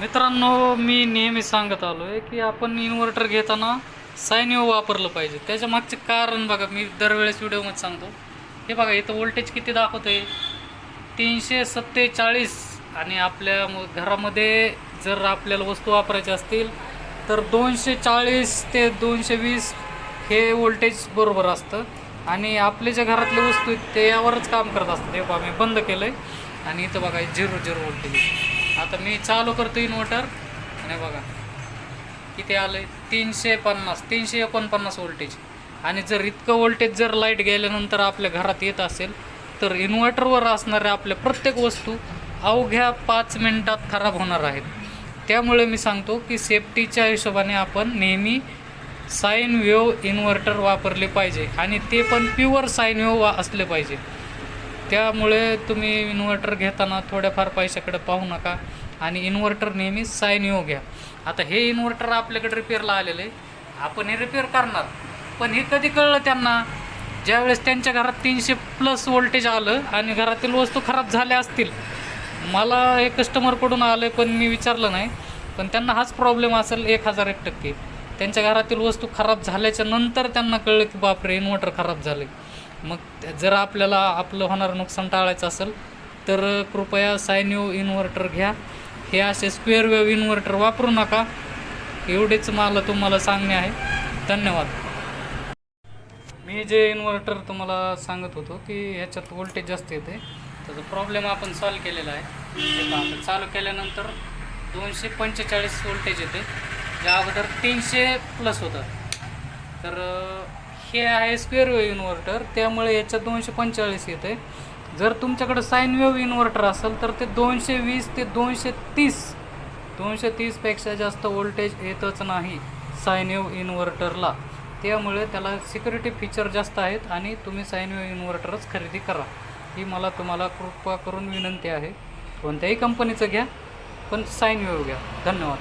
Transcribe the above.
मित्रांनो मी नेहमी सांगत आलो आहे की आपण इन्व्हर्टर घेताना सायनिओ वापरलं पाहिजे. त्याच्या मागचं कारण बघा मी दरवेळेस व्हिडिओमध्ये सांगतो. हे बघा इथं व्होल्टेज किती दाखवतं आहे तीनशे सत्तेचाळीस. आणि आपल्या घरामध्ये जर आपल्याला वस्तू वापरायच्या असतील तर दोनशे चाळीस ते दोनशे वीस हे व्होल्टेज बरोबर असतं. आणि आपले ज्या घरातले वस्तू आहेत ते यावरच काम करत असतात. हे बघा मी बंद केलं आहे आणि इथं बघा झिरो झिरो व्होल्टेज आता मी चालू करतो इन्व्हर्टर आणि बघा किती आलं आहे तीनशे पन्नास तीनशे एकोणपन्नास व्होल्टेज आणि जर इतकं व्होल्टेज जर लाइट गेल्यानंतर आपल्या घरात येत असेल तर इन्व्हर्टरवर असणाऱ्या आपल्या प्रत्येक वस्तू अवघ्या पाच मिनटात खराब होणार आहेत. त्यामुळे मी सांगतो की सेफ्टीच्या हिशोबाने आपण नेहमी साईन वेव इन्व्हर्टर वापरले पाहिजे. आणि ते पण प्युअर साईन वेव वा असले पाहिजे. त्यामुळे तुम्ही इन्व्हर्टर घेताना थोड्याफार पैशाकडे पाहू नका. आणि इन्व्हर्टर नेहमी साईन येऊ घ्या. आता हे इन्व्हर्टर आपल्याकडे रिपेअरला आलेलं आहे. आपण हे रिपेअर करणार. पण हे कधी कळलं त्यांना? ज्यावेळेस त्यांच्या घरात तीनशे प्लस वोल्टेज आलं आणि घरातील वस्तू खराब झाल्या असतील. मला हे कस्टमरकडून आलं पण मी विचारलं नाही. पण त्यांना हाच प्रॉब्लेम असेल एक हजार एक टक्के. त्यांच्या घरातील वस्तू खराब झाल्याच्यानंतर त्यांना कळलं की बापरे इन्व्हर्टर खराब झाले मग जर आपल्याला आपलं होणारं नुकसान टाळायचं असेल तर कृपया सायन्यू इन्व्हर्टर घ्या. हे असे स्क्वेअर वेव्ह इन्व्हर्टर वापरू नका. एवढेच मला तुम्हाला सांगणे आहे. धन्यवाद. मी जे इन्व्हर्टर तुम्हाला सांगत होतो की ह्याच्यात व्होल्टेज जास्त येते. त्याचा प्रॉब्लेम आपण सॉल्व केलेला आहे. चालू केल्यानंतर दोनशे पंचेचाळीस व्होल्टेज येते. ज्या अगोदर तीनशे प्लस होतं. तर हे आहे स्क्वेअर वेव्ह इन्व्हर्टर त्यामुळे याच्यात दोनशे पंचेचाळीस येते जर तुमच्याकडे साईन वेव्ह इन्व्हर्टर असेल तर ते दोनशे वीस ते दोनशे तीस दोनशे तीसपेक्षा जास्त वोल्टेज येतच नाही साईन वेव्ह इन्व्हर्टरला. त्यामुळे त्याला सिक्युरिटी फीचर जास्त आहेत आणि तुम्ही साईन वेव्ह इन्व्हर्टरच खरेदी करा. ही मला तुम्हाला कृपा करून विनंती आहे. कोणत्याही कंपनीचं घ्या पण साईन वेव्ह घ्या. धन्यवाद.